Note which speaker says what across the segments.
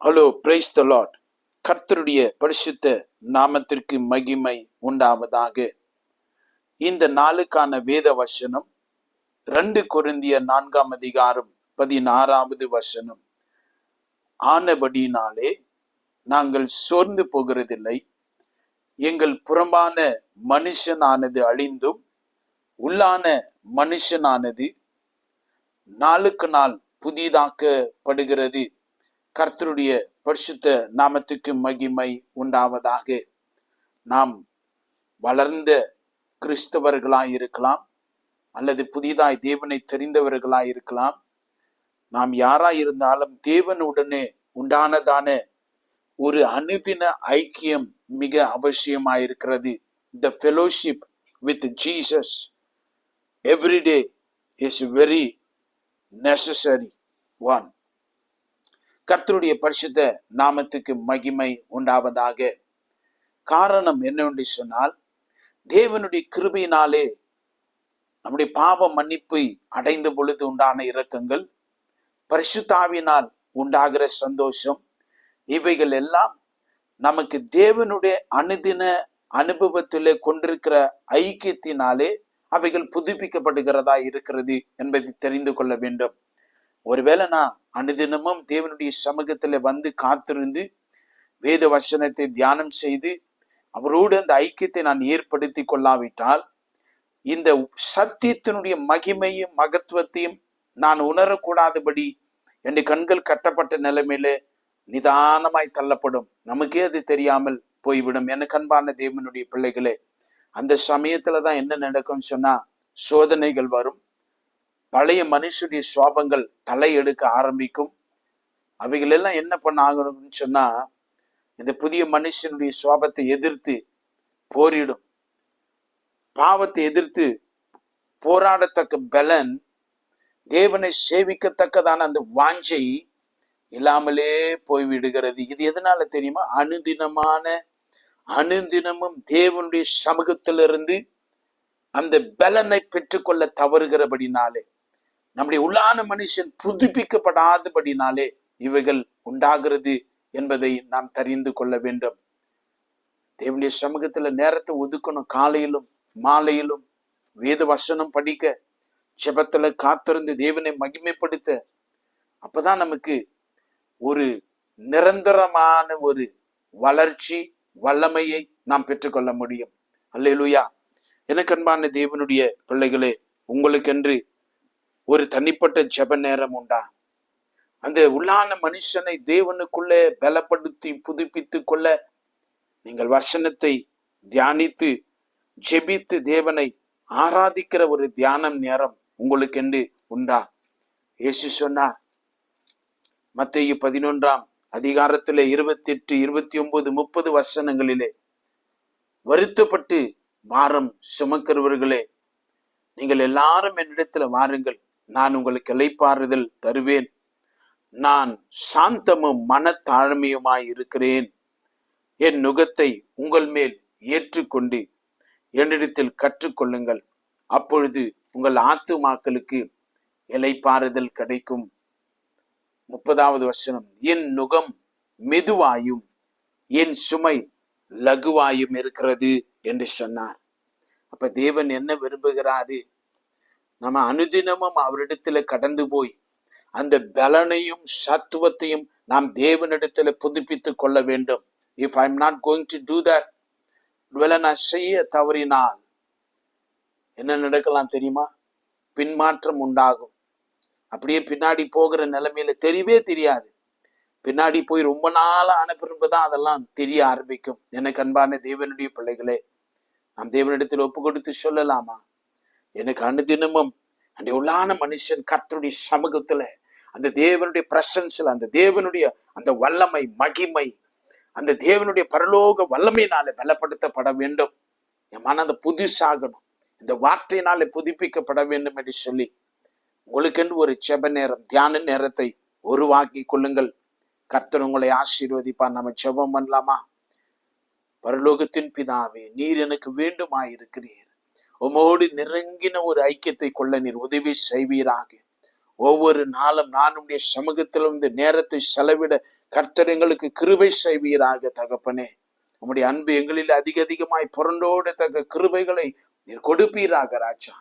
Speaker 1: Hello praise the lot கர்த்தருடைய பரிசுத்த நாமத்திற்கு மகிமை உண்டாவதாக. இந்த நாளுக்கான வேத வசனம் ரெண்டு குருந்திய நான்காம் அதிகாரம் பதினாறாவது வசனம். ஆனபடியினாலே நாங்கள் சோர்ந்து போகிறதில்லை. எங்கள் புறம்பான மனுஷனானது அழிந்தும் உள்ளான மனுஷனானது நாளுக்கு நாள் புதிதாக்கப்படுகிறது. கர்த்தருடைய பரிசுத்த நாமத்துக்கு மகிமை உண்டாவதாக. நாம் வளர்ந்த கிறிஸ்தவர்களாய் இருக்கலாம் அல்லது புதிதாய் தேவனை தெரிந்தவர்களாய் இருக்கலாம். நாம் யாராய் இருந்தாலும் தேவனுடனே உண்டானதான ஒரு அனுதின ஐக்கியம் மிக அவசியமாயிருக்கிறது. The fellowship with Jesus everyday is very necessary one கர்த்தருடைய பரிசுத்த நாமத்துக்கு மகிமை உண்டாவதாக. காரணம் என்னவென்று சொன்னால் தேவனுடைய கிருபையினாலே நம்முடைய பாவ மன்னிப்பை அடைந்த பொழுது உண்டான இரக்கங்கள் பரிசுத்தாவினால் உண்டாகிற சந்தோஷம் இவைகள் எல்லாம் நமக்கு தேவனுடைய அனுதின அனுபவத்திலே கொண்டிருக்கிற ஐக்கியத்தினாலே அவைகள் புதுப்பிக்கப்படுகிறதா இருக்கிறது என்பதை தெரிந்து கொள்ள வேண்டும். ஒருவேளை நான் அனுதினமும் தேவனுடைய சமூகத்துல வந்து காத்திருந்து வேத வசனத்தை தியானம் செய்து அவரோடு அந்த ஐக்கியத்தை நான் ஏற்படுத்தி கொள்ளாவிட்டால் இந்த சத்தியத்தினுடைய மகிமையும் மகத்துவத்தையும் நான் உணரக்கூடாதபடி என் கண்கள் கட்டப்பட்ட நிலைமையில நிதானமாய் தள்ளப்படும். நமக்கே அது தெரியாமல் போய்விடும். எனக்கு அன்பான தேவனுடைய பிள்ளைகளே அந்த சமயத்துல தான் என்ன நடக்கும்னு சொன்னா சோதனைகள் வரும். பழைய மனுஷனுடைய சுவாபங்கள் தலை எடுக்க ஆரம்பிக்கும். அவைகள் எல்லாம் என்ன பண்ண ஆகணும்னு சொன்னா இந்த புதிய மனுஷனுடைய சுவாபத்தை எதிர்த்து போரிடும். பாவத்தை எதிர்த்து போராடத்தக்க பலன் தேவனை சேவிக்கத்தக்கதான அந்த வாஞ்சை இல்லாமலே போய்விடுகிறது. இது எதனால தெரியுமா? அனுதினமான அனுதினமும் தேவனுடைய சமூகத்திலிருந்து அந்த பலனை பெற்றுக்கொள்ள தவறுகிறபடினாலே. நம்முடைய உள்ளான மனுஷன் புதுப்பிக்கப்படாதபடினாலே இவைகள் உண்டாகிறது என்பதை நாம் தெரிந்து கொள்ள வேண்டும். தேவனுடைய சமூகத்துல நேரத்தை ஒதுக்கணும். காலையிலும் மாலையிலும் வேத வசனம் படிக்க செபத்துல காத்திருந்து தேவனை மகிமைப்படுத்த. அப்பதான் நமக்கு ஒரு நிரந்தரமான ஒரு வளர்ச்சி வல்லமையை நாம் பெற்றுக்கொள்ள முடியும். அல்லேலுயா. எனக்கு அன்பான தேவனுடைய பிள்ளைகளே உங்களுக்கென்று ஒரு தனிப்பட்ட ஜெப நேரம் உண்டா? அந்த உள்ளான மனுஷனை தேவனுக்குள்ளே பலப்படுத்தி புதுப்பித்து கொள்ள நீங்கள் வசனத்தை தியானித்து ஜெபித்து தேவனை ஆராதிக்கிற ஒரு தியானம் நேரம் உங்களுக்கென்று உண்டா? இயேசு சொன்னார் மத்திய பதினொன்றாம் அதிகாரத்திலே இருபத்தி எட்டு இருபத்தி ஒன்பது முப்பது வசனங்களிலே வருத்தப்பட்டு பாரம் சுமக்கிறவர்களே நீங்கள் எல்லாரும் என்னிடத்துல வாருங்கள். நான் உங்களுக்கு இலைப்பாறுதல் தருவேன். நான் சாந்தமும் மனத்தாழ்மையுமாய் இருக்கிறேன். என் நுகத்தை உங்கள் மேல் ஏற்றுக்கொண்டு என்னிடத்தில் கற்றுக்கொள்ளுங்கள். அப்பொழுது உங்கள் ஆத்துமாக்களுக்கு இலைப்பாறுதல் கிடைக்கும். முப்பதாவது வசனம் என் நுகம் மெதுவாயும் என் சுமை லகுவாயும் இருக்கிறது என்று சொன்னார். அப்ப தேவன் என்ன விரும்புகிறாரு? நம்ம அனுதினமும் அவரிடத்துல கடந்து போய் அந்த பலனையும் சத்துவத்தையும் நாம் தேவனிடத்துல புதுப்பித்து கொள்ள வேண்டும். If I am not going to do that ஒருவேளை நான் செய்ய தவறினால் என்ன நடக்கலாம் தெரியுமா? பின்மாற்றம் உண்டாகும். அப்படியே பின்னாடி போகிற நிலைமையில தெரியவே தெரியாது. பின்னாடி போய் ரொம்ப நாள் ஆன பிறகுதான் அதெல்லாம் தெரிய ஆரம்பிக்கும். எனக்கு அன்பான தேவனுடைய பிள்ளைகளே நாம் தேவனிடத்தில் ஒப்பு கொடுத்து சொல்லலாமா? எனக்கு அனுதினமும் அந்த உள்ளான மனுஷன் கர்த்தருடைய சமூகத்துல அந்த தேவனுடைய பிரசன்ஸ்ல அந்த தேவனுடைய அந்த வல்லமை மகிமை அந்த தேவனுடைய பரலோக வல்லமையினால பலப்படுத்தப்பட வேண்டும். என் மனதை புதுசாகணும். இந்த வார்த்தையினால புதுப்பிக்கப்பட வேண்டும் என்று சொல்லி உங்களுக்கென்று ஒரு செப நேரம் தியான நேரத்தை உருவாக்கி கொள்ளுங்கள். கர்த்தர் உங்களை ஆசீர்வதிப்பா நம்ம செபம் பண்ணலாமா? பரலோகத்தின் பிதாவே நீர் எனக்கு வேண்டுமாயிருக்கிறீர். உமோடு நெருங்கின ஒரு ஐக்கியத்தை கொள்ள நீர் உதவி செய்வீராக. ஒவ்வொரு நாளும் நான் உடைய சமூகத்திலும் இந்த நேரத்தை செலவிட கர்த்தர் எங்களுக்கு கிருபை செய்வீராக தகப்பனே. உம்முடைய அன்பு எங்களில் அதிக அதிகமாய் புரண்டோட தக்க கிருபைகளை நீர் கொடுப்பீராக ராஜா.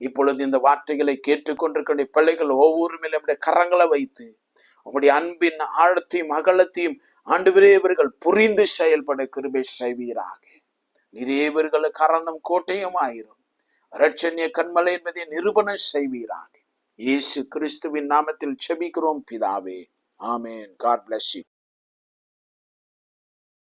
Speaker 1: இப்பொழுது இந்த வார்த்தைகளை கேட்டுக்கொண்டிருக்கிற பிள்ளைகள் ஒவ்வொரு மேலும் நம்முடைய கரங்களை வைத்து உம்முடைய அன்பின் ஆழத்தையும் அகலத்தையும் ஆண்டுவரே இவர்கள் புரிந்து செயல்பட கிருபை செய்வீராக. நிறைய இவர்கள் கரணம் கோட்டையும் ஆயிரும். ரட்சண்ய கண்மலை என்பதை நிரூபணம் செய்வீராக. இயேசு கிறிஸ்துவின் நாமத்தில் செபிக்கிறோம் பிதாவே. ஆமேன். God bless you